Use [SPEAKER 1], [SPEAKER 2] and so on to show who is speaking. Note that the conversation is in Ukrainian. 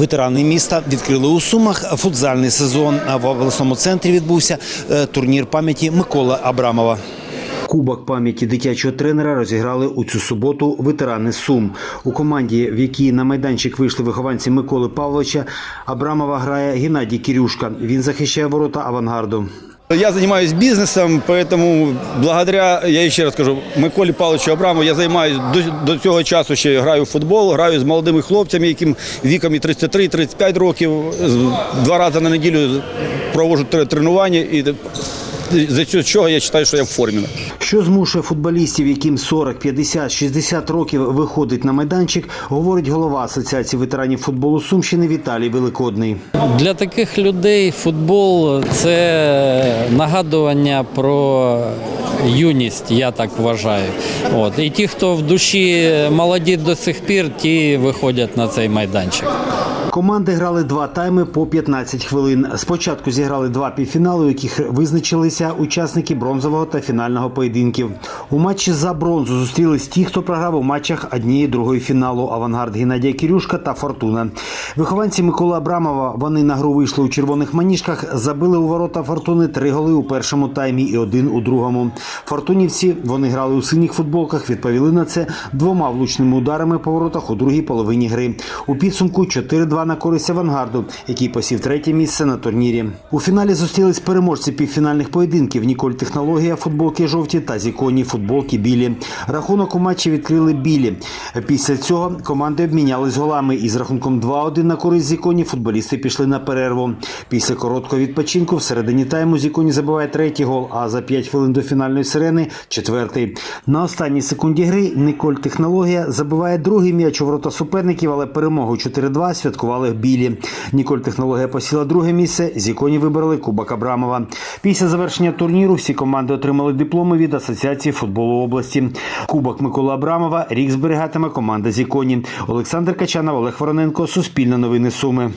[SPEAKER 1] Ветерани міста відкрили у Сумах футзальний сезон. В обласному центрі відбувся е, турнір пам'яті Миколи Абрамова. Кубок пам'яті дитячого тренера розіграли у цю суботу ветерани Сум. У команді, в якій на майданчик вийшли вихованці Миколи Павловича, Абрамова грає Геннадій Кірюшка. Він захищає ворота авангарду.
[SPEAKER 2] Я занимаюсь бизнесом, поэтому благодаря, я ще раз кажу, Миколі Павловичу Абраму я займаюся до, до цього часу ще граю в футбол, граю з молодими хлопцями, яким віком і 33-35 років. Два рази на неділю проводжу тренування і за цього чого я вважаю, що я в формі.
[SPEAKER 1] Що змушує футболістів, яким 40, 50, 60 років виходить на майданчик, говорить голова Асоціації ветеранів футболу Сумщини Віталій Великодний.
[SPEAKER 3] Для таких людей футбол це нагадування про юність, я так вважаю. От. І ті, хто в душі молоді до сих пір, ті виходять на цей майданчик.
[SPEAKER 1] Команди грали два тайми по 15 хвилин. Спочатку зіграли два півфінали, у яких визначилися учасники бронзового та фінального поєдинків. У матчі за бронзу зустрілись ті, хто програв у матчах однієї другої фіналу авангард Геннадія Кирюшка та Фортуна. Вихованці Миколи Абрамова вони на гру вийшли у червоних маніжках, забили у ворота Фортуни три голи у першому таймі і один у другому. Фортунівці вони грали у синіх футболках, відповіли на це двома влучними ударами по воротах у другій половині гри. У підсумку 4-2 на користь авангарду, який посів третє місце на турнірі. У фіналі зустрілись переможці півфінальних поєдинків Ніколь Технологія, футболки жовті та Зіконі футболки білі. Рахунок у матчі відкрили білі. Після цього команди обмінялись голами і з рахунком 2-1 на користь Зіконі футболісти пішли на перерву. Після короткого відпочинку в середині тайму Зіконі забиває третій гол, а за 5 хвилин до фінальної сирени четвертий. На останній секунді гри Ніколь Технологія забиває другий м'яч у ворота суперників, але перемогу 4-2 святкували білі. Ніколь Технологія посіла друге місце. Зіконі вибрали Кубок Абрамова. Після завершення турніру всі команди отримали дипломи від Асоціації футболу області. Кубок Микола Абрамова рік зберігатиме команда Зіконі. Олександр Качанов, Олег Вороненко, Суспільне новини Суми.